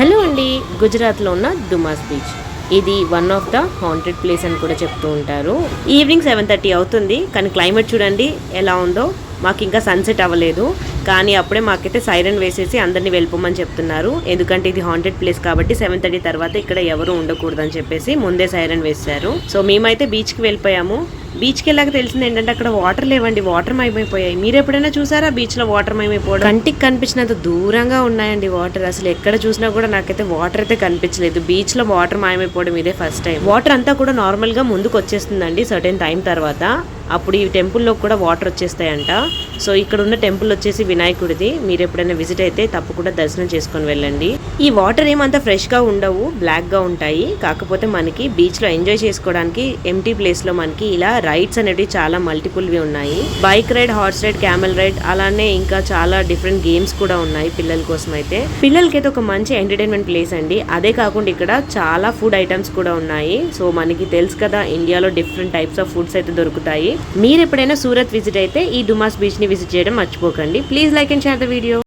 Hello అండి. గుజరాత్లో ఉన్న దుమాస్ బీచ్. ఇది one of the haunted place అని కూడా చెప్తూ ఉంటారు. ఈవినింగ్ సెవెన్ థర్టీ అవుతుంది. కానీ క్లైమేట్ చూడండి ఎలా ఉందో. మాకు ఇంకా సన్సెట్ అవ్వలేదు. కానీ అప్పుడే మాకైతే సైరన్ వేసేసి అందరినీ వెళ్ళిపోమని చెప్తున్నారు. ఎందుకంటే ఇది హాంటెడ్ ప్లేస్ కాబట్టి సెవెన్ థర్టీ తర్వాత ఇక్కడ ఎవరు ఉండకూడదని చెప్పేసి ముందే సైరన్ వేశారు. సో మేమైతే బీచ్కి వెళ్ళిపోయాము. బీచ్కి వెళ్ళాక తెలిసింది ఏంటంటే అక్కడ వాటర్ లేవండి. వాటర్ మయమైపోయాయి. మీరు ఎప్పుడైనా చూసారా బీచ్లో వాటర్ మయమైపోవడం? కంటికి కనిపించినంత దూరంగా ఉన్నాయండి వాటర్ అసలు ఎక్కడ చూసినా కూడా నాకైతే వాటర్ అయితే కనిపించలేదు. బీచ్లో వాటర్ మాయమైపోవడం ఇదే ఫస్ట్ టైం వాటర్ అంతా కూడా నార్మల్గా ముందుకు వచ్చేస్తుందండి సర్టెన్ టైం తర్వాత. అప్పుడు ఈ టెంపుల్లో కూడా వాటర్ వచ్చేస్తాయంట. సో ఇక్కడ ఉన్న టెంపుల్ వచ్చేసి వినాయకుడిది. మీరు ఎప్పుడైనా విజిట్ అయితే తప్పకుండా దర్శనం చేసుకొని వెళ్ళండి. ఈ వాటర్ ఏమంత ఫ్రెష్గా ఉండవు బ్లాక్గా ఉంటాయి. కాకపోతే మనకి బీచ్లో ఎంజాయ్ చేసుకోవడానికి ఎంటీ ప్లేస్లో మనకి ఇలా రైడ్స్ అనేవి చాలా మల్టిపుల్వి ఉన్నాయి. Bike ride horse ride camel ride అలానే ఇంకా చాలా డిఫరెంట్ గేమ్స్ కూడా ఉన్నాయి పిల్లల కోసం అయితే. పిల్లలకి అయితే ఒక మంచి ఎంటర్టైన్మెంట్ ప్లేస్ అండి. అదే కాకుండా ఇక్కడ చాలా ఫుడ్ ఐటమ్స్ కూడా ఉన్నాయి. సో మనకి తెలుసు కదా ఇండియాలో డిఫరెంట్ టైప్స్ ఆఫ్ ఫుడ్స్ అయితే దొరుకుతాయి. మీరు ఎప్పుడైనా సూరత్ విజిట్ అయితే ఈ డుమాస్ బీచ్ని విజిట్ చేయడం మర్చిపోకండి. Please like and share the video.